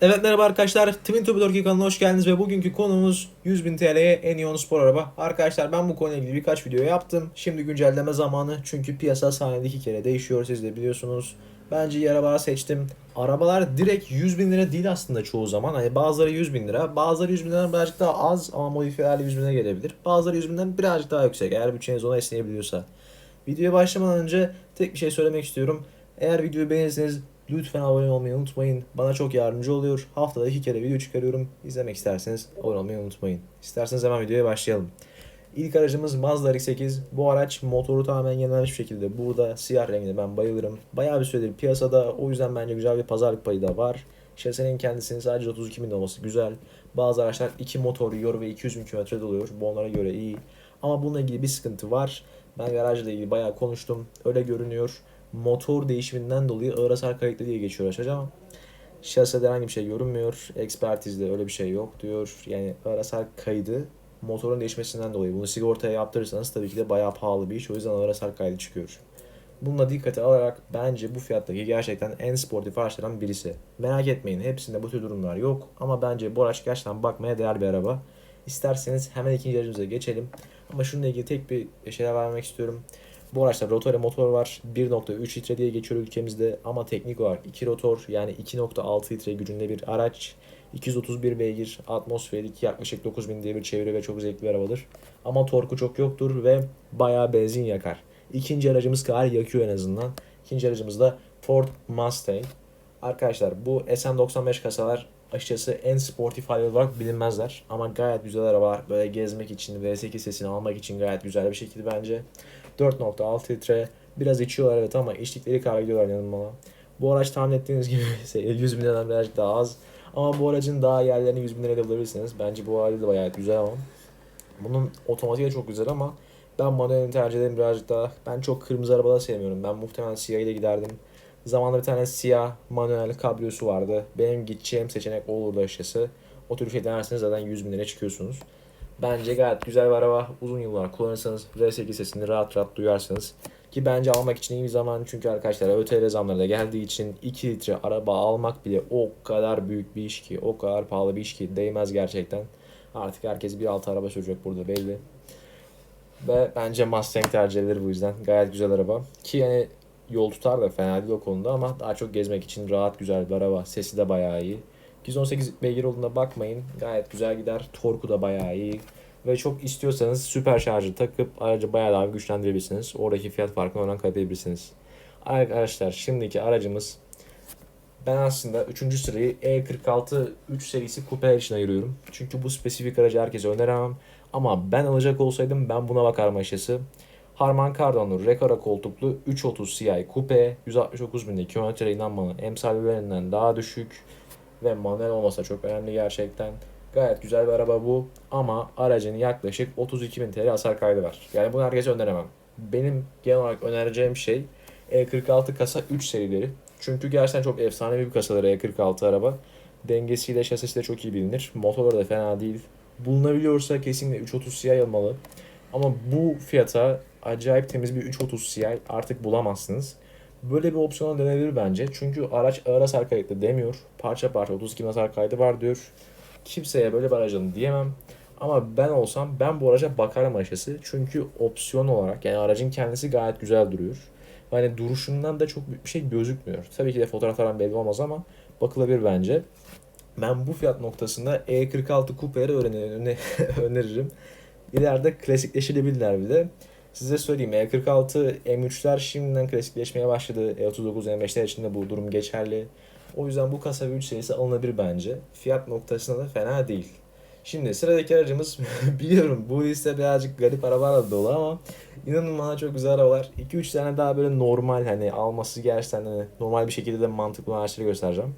Evet merhaba arkadaşlar. Twin Turbo Turkey kanalına hoş geldiniz ve bugünkü konumuz 100.000 TL'ye en iyi spor araba. Arkadaşlar ben bu konuyla ilgili birkaç video yaptım. Şimdi güncelleme zamanı çünkü piyasa saniyede iki kere değişiyor siz de biliyorsunuz. Bence iyi arabalar seçtim. Arabalar direkt 100 bin lira değil aslında çoğu zaman. Hani bazıları 100 bin lira, bazıları 100 bin liradan birazcık daha az ama modifiyelerle 100 bine gelebilir. Bazıları 100 binden birazcık daha yüksek eğer bütçeniz ona esneyebiliyorsa. Videoya başlamadan önce tek bir şey söylemek istiyorum. Eğer videoyu beğenirseniz lütfen abone olmayı unutmayın. Bana çok yardımcı oluyor. Haftada iki kere video çıkarıyorum. İzlemek isterseniz abone olmayı unutmayın. İsterseniz hemen videoya başlayalım. İlk aracımız Mazda RX-8. Bu araç motoru tamamen yenilenmiş şekilde. Burada siyah renginde ben bayılırım. Bayağı bir süredir piyasada. O yüzden bence güzel bir pazarlık payı da var. Şasenin kendisinin sadece 32 bin olması güzel. Bazı araçlar 2 motor yiyor ve 200 bin kilometre doluyor. Bu onlara göre iyi. Ama bununla ilgili bir sıkıntı var. Ben garajla ilgili bayağı konuştum. Öyle görünüyor. Motor değişiminden dolayı ağır hasar kayıtlı diye geçiyor araç ama şasede herhangi bir şey görünmüyor. Ekspertizde öyle bir şey yok diyor. Yani ağır hasar kaydı motorun değişmesinden dolayı. Bunu sigortaya yaptırırsanız tabii ki de bayağı pahalı bir iş. O yüzden ağır hasar kaydı çıkıyor. Bununla dikkate alarak bence bu fiyattaki gerçekten en sportif araçlardan birisi. Merak etmeyin hepsinde bu tür durumlar yok. Ama bence bu araç gerçekten bakmaya değer bir araba. İsterseniz hemen ikinci aracımıza geçelim. Ama şununla ilgili tek bir şeyler vermek istiyorum. Bu araçta rotore motor var. 1.3 litre diye geçiyor ülkemizde ama teknik olarak 2 rotor yani 2.6 litre gücünde bir araç. 231 beygir, atmosferik yaklaşık 9000 diye bir çeviri ve çok zevkli bir arabadır. Ama torku çok yoktur ve bayağı benzin yakar. İkinci aracımız kadar yakıyor en azından. İkinci aracımız da Ford Mustang. Arkadaşlar bu SM95 kasalar açıkçası en sportif hali olarak bilinmezler. Ama gayet güzel arabalar. Böyle gezmek için, V8 sesini almak için gayet güzel bir şekilde bence. 4.6 litre. Biraz içiyorlar evet ama içtikleri kadar gidiyorlar yanılmama. Bu araç tahmin ettiğiniz gibi 100 bin liradan birazcık daha az. Ama bu aracın daha yerlerini 100 bin liraya bulabilirsiniz. Bence bu hali de bayağı güzel ama. Bunun otomatiği de çok güzel ama ben manuelini tercih ederim birazcık daha. Ben çok kırmızı arabalar sevmiyorum. Ben muhtemelen siyah ile giderdim. Zamanında bir tane siyah manuel kabriyosu vardı. Benim gideceğim seçenek olurdu açıkçası. O tür şey denerseniz zaten 100 bin liraya çıkıyorsunuz. Bence gayet güzel bir araba. Uzun yıllar kullanırsanız R8 sesini rahat rahat duyarsınız. Ki bence almak için iyi bir zaman çünkü arkadaşlar ÖTV zamları da geldiği için 2 litre araba almak bile o kadar büyük bir iş ki, o kadar pahalı bir iş ki değmez gerçekten. Artık herkes bir altı araba sürecek burada belli. Ve bence Mustang tercih edilir bu yüzden. Gayet güzel araba. Ki yani yol tutar da fena değil o konuda ama daha çok gezmek için rahat güzel bir araba. Sesi de bayağı iyi. 218 beygir olduğuna bakmayın. Gayet güzel gider. Torku da bayağı iyi. Ve çok istiyorsanız süper şarjı takıp aracı bayağı daha güçlendirebilirsiniz. Oradaki fiyat farkını oradan katlayabilirsiniz. Arkadaşlar şimdiki aracımız ben aslında 3. sırayı E46 3 serisi kupeler için ayırıyorum. Çünkü bu spesifik aracı herkese öneremem. Ama ben alacak olsaydım ben buna bakarım açıkçası. Harman Kardon'lu Recaro koltuklu 330 Ci kupe 169 bin kilometre inan bana emsallerinden daha düşük ve manuel olmasa çok önemli gerçekten. Gayet güzel bir araba bu ama aracın yaklaşık 32 bin TL hasar kaydı var. Yani bunu herkese öneremem. Benim genel olarak önereceğim şey E46 kasa 3 serileri. Çünkü gerçekten çok efsanevi bir kasaları E46 araba. Dengesiyle şasisi de çok iyi bilinir. Motorları da fena değil. Bulunabiliyorsa kesinlikle 330 Ci almalı. Ama bu fiyata acayip temiz bir 330 Ci artık bulamazsınız. Böyle bir opsiyon denebilir bence. Çünkü araç ağır hasar kayıtlı demiyor. Parça parça 32 bin hasar kaydı var diyor. Kimseye böyle bir aracın diyemem. Ama ben olsam ben bu araca bakarım açıkçası. Çünkü opsiyon olarak yani aracın kendisi gayet güzel duruyor. Hani duruşundan da çok büyük bir şey gözükmüyor. Tabii ki de fotoğraflardan belli olmaz ama bakılabilir bence. Ben bu fiyat noktasında E46 Coupe'leri öğren- öneririm. İleride klasikleşebilirler bir de. Size söyleyeyim E46 M3'ler şimdiden klasikleşmeye başladı. E39 M5'ler için de bu durum geçerli. O yüzden bu kasa ve 3 serisi alınabilir bence. Fiyat noktasında da fena değil. Şimdi sıradaki aracımız biliyorum bu liste birazcık garip arabalarla dolu ama inanın bana çok güzel arabalar. 2-3 tane daha böyle normal hani alması gerçekten hani normal bir şekilde de mantıklı araçları göstereceğim.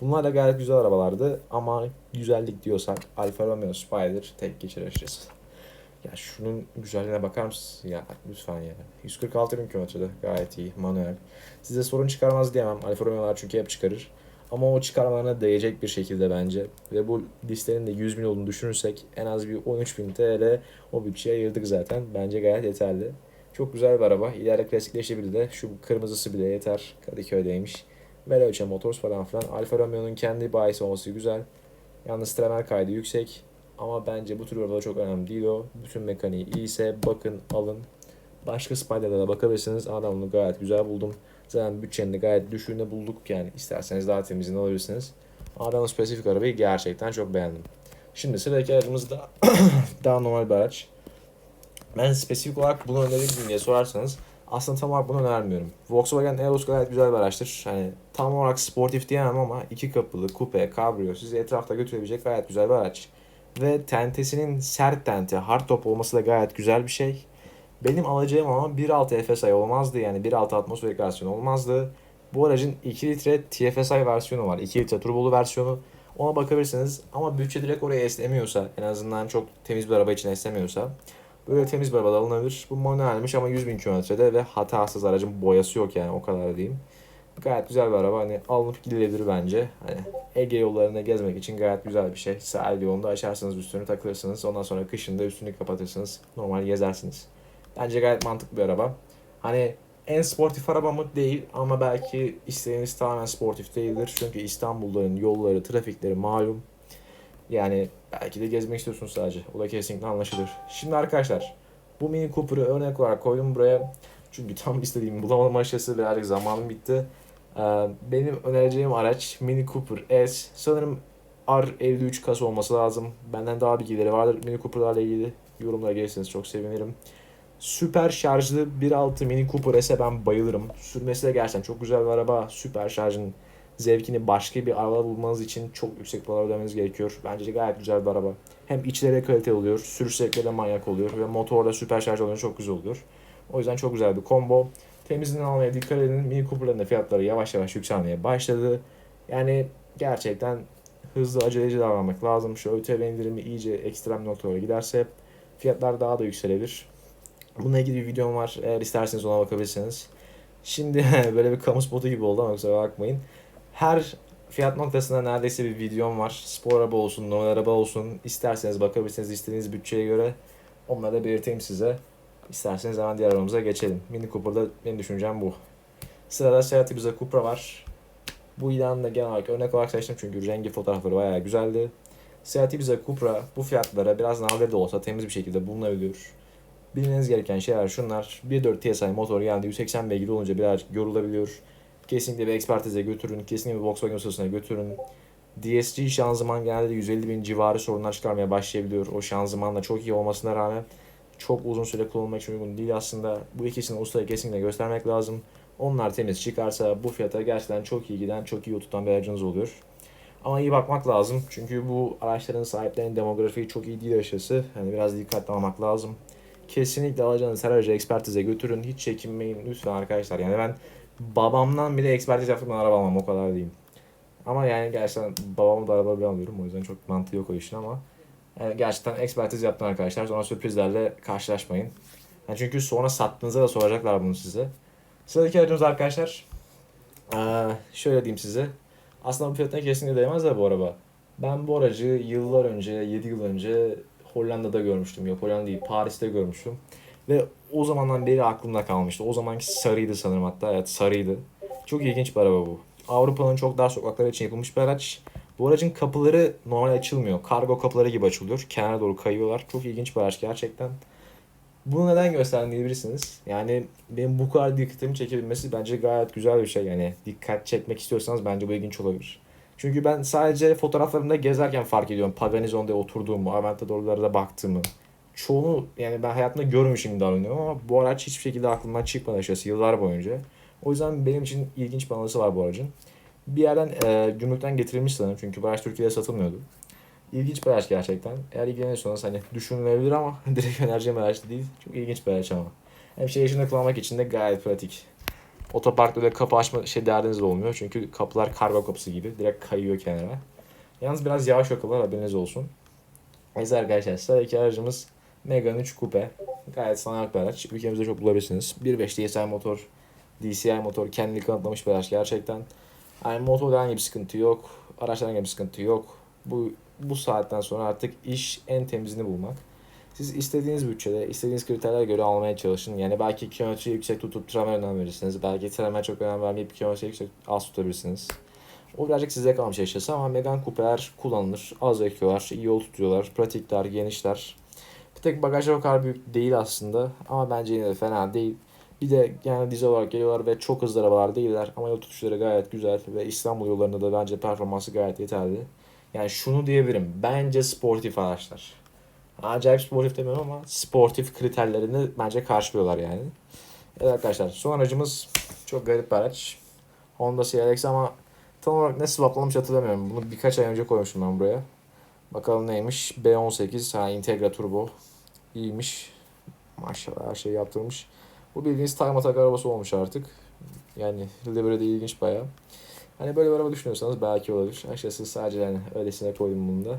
Bunlar da gayet güzel arabalardı ama güzellik diyorsak Alfa Romeo Spider tek geçer açıkçası. Ya şunun güzelliğine bakar mısın? Ya lütfen ya. 146 bin kilometrede gayet iyi manuel. Size sorun çıkarmaz diyemem. Alfa Romeo'lar çünkü hep çıkarır. Ama o çıkarmalarına değecek bir şekilde bence. Ve bu listenin de 100 bin olduğunu düşünürsek en az bir 13 bin TL o bütçeye ayırdık zaten. Bence gayet yeterli. Çok güzel bir araba. İleride klasikleşebilir de. Şu kırmızısı bile yeter. Kadıköy'deymiş. Veloce Motors falan filan. Alfa Romeo'nun kendi bayisi olması güzel. Yalnız tremer kaydı yüksek. Ama bence bu tür arabalar çok önemli değil o. Bütün mekaniği iyiyse bakın alın. Başka Spider'da da bakabilirsiniz. Ama bunu gayet güzel buldum. Zaten bütçenin de gayet düşüğünde bulduk yani. isterseniz daha temizini alabilirsiniz. Ama ben spesifik arabayı gerçekten çok beğendim. Şimdi sıradaki aracımız da daha normal bir araç. Ben spesifik olarak bunu önerir miyim diye sorarsanız aslında tam olarak bunu önermiyorum. Volkswagen Eros gayet güzel bir araçtır. Hani tam olarak sportif diyemem ama iki kapılı, kupe, kabrio sizi etrafta götürebilecek gayet güzel bir araç. Ve tentesinin sert tente, hard top olması da gayet güzel bir şey. Benim alacağım ama 1.6 FSI olmazdı yani 1.6 atmosferik versiyon olmazdı. Bu aracın 2 litre TFSI versiyonu var. 2 litre turbolu versiyonu. Ona bakabilirsiniz ama bütçe direkt oraya esnemiyorsa en azından çok temiz bir araba için esnemiyorsa böyle temiz bir araba alınabilir. Bu manuelmiş ama 100 bin kilometrede ve hatasız aracın boyası yok yani o kadar diyeyim. Gayet güzel bir araba hani alınıp gidilebilir bence. Hani Ege yollarında gezmek için gayet güzel bir şey. Sahil yolunda açarsınız üstünü takılırsınız. Ondan sonra kışında üstünü kapatırsınız. Normal gezersiniz. Bence gayet mantıklı bir araba. Hani en sportif araba mı değil ama belki istediğiniz tamamen sportif değildir. Çünkü İstanbul'ların yolları, trafikleri malum. Yani belki de gezmek istiyorsunuz sadece. O da kesinlikle anlaşılır. Şimdi arkadaşlar bu Mini Cooper'ı örnek olarak koydum buraya. Çünkü tam istediğim bulamadım aşağısı birazcık zamanım bitti. Ee, benim önereceğim araç Mini Cooper S. Sanırım R53 kasa olması lazım. Benden daha bilgileri vardır Mini Cooper'larla ilgili. Yorumlara gelirseniz çok sevinirim. Süper şarjlı 1.6 Mini Cooper S'e ben bayılırım. Sürmesi de gerçekten çok güzel bir araba. Süper şarjın zevkini başka bir araba bulmanız için çok yüksek paralar ödemeniz gerekiyor. Bence gayet güzel bir araba. Hem içleri kalite oluyor, sürüş zevkleri de manyak oluyor ve motorla süper şarj olunca çok güzel oluyor. O yüzden çok güzel bir combo. Temizliğini almaya dikkat edin. Mini Cooper'ların da fiyatları yavaş yavaş yükselmeye başladı. Yani gerçekten hızlı aceleci davranmak lazım. Şu ÖTV indirimi iyice ekstrem noktalara giderse fiyatlar daha da yükselebilir. Bununla ilgili bir videom var. Eğer isterseniz ona bakabilirsiniz. Şimdi böyle bir kamu spotu gibi oldu ama kusura bakmayın. Her fiyat noktasında neredeyse bir videom var. Spor araba olsun, normal araba olsun. İsterseniz bakabilirsiniz istediğiniz bütçeye göre. Onları da belirteyim size. İsterseniz hemen diğer arabamıza geçelim. Mini Cooper'da benim düşüncem bu. Sırada Seat Ibiza Cupra var. Bu ilanı da genel olarak örnek olarak seçtim çünkü rengi fotoğrafları bayağı güzeldi. Seat Ibiza Cupra bu fiyatlara biraz nadir de olsa temiz bir şekilde bulunabiliyor. Bilmeniz gereken şeyler şunlar. 1.4 TSI motor geldi 180 beygir olunca birazcık yorulabiliyor. Kesinlikle bir ekspertize götürün. Kesinlikle bir Volkswagen ustasına götürün. DSG şanzıman genelde 150 bin civarı sorunlar çıkarmaya başlayabiliyor. O şanzımanla çok iyi olmasına rağmen çok uzun süre kullanılmak için uygun değil aslında. Bu ikisini ustaya kesinlikle göstermek lazım. Onlar temiz çıkarsa bu fiyata gerçekten çok iyi giden, çok iyi tutan bir aracınız oluyor. Ama iyi bakmak lazım. Çünkü bu araçların sahiplerinin demografiyi çok iyi değil aşısı. Hani biraz dikkatli almak lazım. Kesinlikle alacağınız her aracı ekspertize götürün. Hiç çekinmeyin lütfen arkadaşlar. Yani ben babamdan bile ekspertiz yaptım araba almam o kadar diyeyim. Ama yani gerçekten babamı da araba bile alıyorum. O yüzden çok mantığı yok o işin ama. Yani gerçekten ekspertiz yaptım arkadaşlar. Sonra sürprizlerle karşılaşmayın. Yani çünkü sonra sattığınızda da soracaklar bunu size. Sıradaki aracımız arkadaşlar. Ee, şöyle diyeyim size. Aslında bu fiyatına kesinlikle değmez de bu araba. Ben bu aracı yıllar önce, 7 yıl önce Hollanda'da görmüştüm. Yok Hollanda değil, Paris'te görmüştüm. Ve o zamandan beri aklımda kalmıştı. O zamanki sarıydı sanırım hatta. Evet sarıydı. Çok ilginç bir araba bu. Avrupa'nın çok dar sokakları için yapılmış bir araç. Bu aracın kapıları normal açılmıyor. Kargo kapıları gibi açılıyor. Kenara doğru kayıyorlar. Çok ilginç bir araç gerçekten. Bunu neden gösterdim diyebilirsiniz. Yani benim bu kadar dikkatimi çekebilmesi bence gayet güzel bir şey. Yani dikkat çekmek istiyorsanız bence bu ilginç olabilir. Çünkü ben sadece fotoğraflarımda gezerken fark ediyorum. Paganizon'da oturduğumu, Aventador'lara baktığımı. Çoğunu yani ben hayatımda görmüşüm davranıyorum ama bu araç hiçbir şekilde aklımdan çıkmadı açıkçası yıllar boyunca. O yüzden benim için ilginç bir anısı var bu aracın. Bir yerden e, gümrükten getirilmiş sanırım çünkü araç Türkiye'de satılmıyordu. İlginç bir araç gerçekten. Eğer ilgileniyorsanız hani düşünülebilir ama direkt önereceğim araç değil. Çok ilginç bir araç ama. Hem şehir dışında kullanmak için de gayet pratik. Otoparkta öyle kapı açma şey derdiniz de olmuyor. Çünkü kapılar kargo kapısı gibi. Direkt kayıyor kenara. Yalnız biraz yavaş akıllar haberiniz olsun. Neyse arkadaşlar sıradaki aracımız Megane 3 Coupe. Gayet standart bir araç. Ülkemizde çok bulabilirsiniz. 1.5 DSI motor, DCI motor kendini kanıtlamış bir araç gerçekten. Yani motorda herhangi bir sıkıntı yok. Araçta herhangi bir sıkıntı yok. Bu bu saatten sonra artık iş en temizini bulmak. Siz istediğiniz bütçede, istediğiniz kriterlere göre almaya çalışın. Yani belki kilometreyi yüksek tutup tramer önem verirsiniz. Belki tramer çok önem vermeyip kilometreyi yüksek az tutabilirsiniz. O birazcık size kalmış açıkçası ama Megane Coupe'ler kullanılır. Az yakıyorlar, iyi yol tutuyorlar, pratikler, genişler. Bir tek bagajı o kadar büyük değil aslında ama bence yine de fena değil. Bir de yani dizel olarak geliyorlar ve çok hızlı arabalar değiller ama yol tutuşları gayet güzel ve İstanbul yollarında da bence performansı gayet yeterli. Yani şunu diyebilirim. Bence sportif araçlar. Acayip sportif demiyorum ama sportif kriterlerini bence karşılıyorlar yani. Evet arkadaşlar son aracımız çok garip bir araç. Honda CRX ama tam olarak ne swaplamış hatırlamıyorum. Bunu birkaç ay önce koymuştum ben buraya. Bakalım neymiş. B18 ha Integra Turbo. İyiymiş. Maşallah her şeyi yaptırmış. Bu bildiğiniz time atak arabası olmuş artık. Yani böyle de ilginç bayağı. Hani böyle bir araba düşünüyorsanız belki olabilir. Açıkçası sadece yani öylesine koydum bunu da.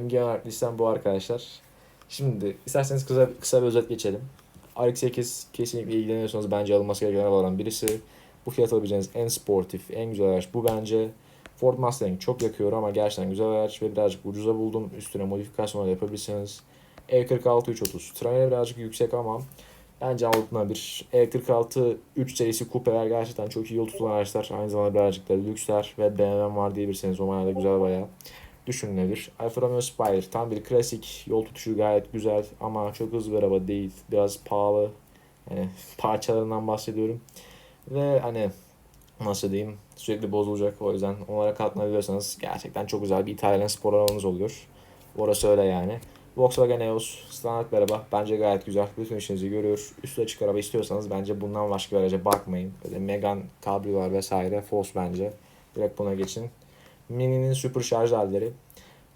MG listem bu arkadaşlar. Şimdi isterseniz kısa, kısa bir özet geçelim. RX-8 kesinlikle ilgileniyorsanız bence alınması gereken arabalardan birisi. Bu fiyat alabileceğiniz en sportif, en güzel araç bu bence. Ford Mustang çok yakıyor ama gerçekten güzel araç ve birazcık ucuza buldum. Üstüne modifikasyonlar yapabilirsiniz. E46 330. Trailer birazcık yüksek ama bence alınabilir. E46 3 serisi kupeler gerçekten çok iyi yol tutulan araçlar. Aynı zamanda birazcık da lüksler ve BMW var diyebilirsiniz. O manada güzel bayağı düşünülebilir. Alfa Romeo Spider tam bir klasik. Yol tutuşu gayet güzel ama çok hızlı bir araba değil. Biraz pahalı. Yani parçalarından bahsediyorum. Ve hani nasıl diyeyim sürekli bozulacak. O yüzden onlara katlanabiliyorsanız gerçekten çok güzel bir İtalyan spor arabanız oluyor. Orası öyle yani. Volkswagen EOS standart bir araba. Bence gayet güzel. Bütün işinizi görüyor. Üstü açık araba istiyorsanız bence bundan başka bir araca bakmayın. Böyle Megane kabriyolar vesaire. Fos bence. Direkt buna geçin. Mini'nin süper şarj halleri.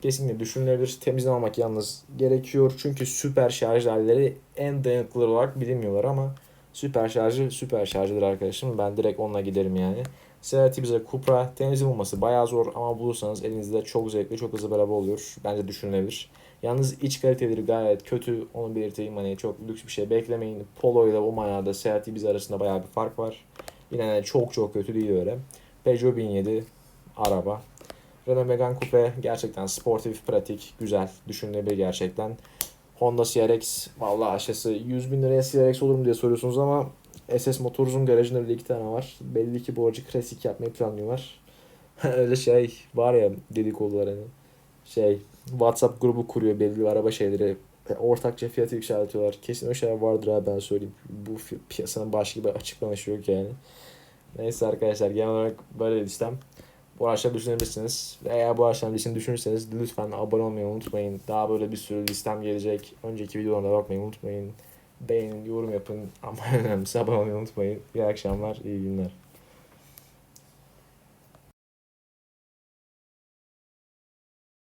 Kesinlikle düşünülebilir. Temizden almak yalnız gerekiyor. Çünkü süper şarj halleri en dayanıklı olarak bilinmiyorlar ama süper şarjı süper şarjıdır arkadaşım. Ben direkt onunla giderim yani. Seat Ibiza Cupra temizlik bulması bayağı zor ama bulursanız elinizde çok zevkli, çok hızlı bir araba oluyor. Bence düşünülebilir. Yalnız iç kaliteleri gayet kötü. Onu belirteyim. Hani çok lüks bir şey beklemeyin. Polo ile o manada Seat Ibiza arasında bayağı bir fark var. Yine de çok çok kötü değil öyle. Peugeot 1007 araba. Renault Megane Coupe gerçekten sportif, pratik, güzel, düşünülebilir gerçekten. Honda CRX vallahi aşağısı 100 bin liraya CRX olur mu diye soruyorsunuz ama SS Motors'un garajında bile iki tane var. Belli ki bu aracı klasik yapmayı planlıyorlar. Öyle şey var ya dedikodular hani. Şey WhatsApp grubu kuruyor belli bir araba şeyleri. E, Ortakça fiyatı yükseltiyorlar. Kesin o şeyler vardır abi ben söyleyeyim. Bu piyasanın başka bir açıklaması yok yani. Neyse arkadaşlar genel olarak böyle listem. Bu araçları düşünebilirsiniz. Eğer bu araçların listesini düşünürseniz lütfen abone olmayı unutmayın. Daha böyle bir sürü listem gelecek. Önceki videolarına bakmayı unutmayın. Beğenin, yorum yapın ama en önemlisi abone olmayı unutmayın. İyi akşamlar, iyi günler.